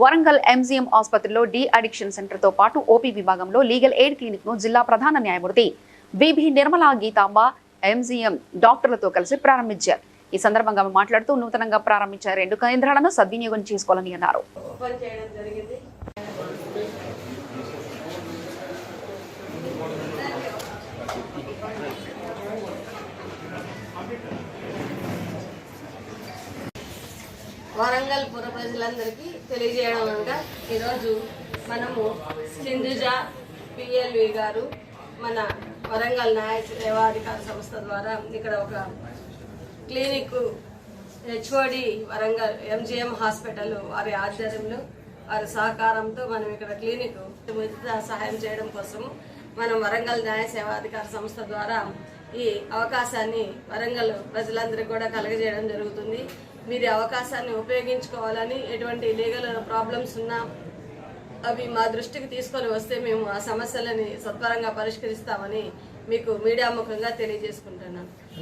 Warangal MGM ఆసుపత్రిలో de addiction సెంటర్తో పాటు ఓపీ విభాగంలో లీగల్ ఎయిడ్ క్లినిక్ను జిల్లా ప్రధాన న్యాయమూర్తి బీబీ నిర్మలా గీతాంబ ఎంజీఎం డాక్టర్లతో కలిసి ప్రారంభించారు. ఈ సందర్భంగా మాట్లాడుతూ నూతనంగా ప్రారంభించిన రెండు కేంద్రాలను సద్వినియోగం చేసుకోవాలని అన్నారు. వరంగల్ పుర ప్రజలందరికీ తెలియజేయడం అనగా ఈరోజు మనము సింధుజ పిఎల్వి గారు మన వరంగల్ న్యాయ సేవాధికార సంస్థ ద్వారా ఇక్కడ ఒక clinic HOD Warangal MGM hospital వారి ఆధ్వర్యంలో వారి సహకారంతో మనం ఇక్కడ క్లినిక్ ఉచిత సహాయం చేయడం కోసం మనం వరంగల్ న్యాయ సేవాధికార సంస్థ ద్వారా ఈ అవకాశాన్ని వరంగల్ ప్రజలందరికీ కూడా కలగజేయడం జరుగుతుంది. మీరు అవకాశాన్ని ఉపయోగించుకోవాలని ఎటువంటి లీగల్ ప్రాబ్లమ్స్ ఉన్నా అవి మా దృష్టికి తీసుకొని వస్తే మేము ఆ సమస్యలని సత్వరంగా పరిష్కరిస్తామని మీకు మీడియా ముఖంగా తెలియజేసుకుంటున్నాను.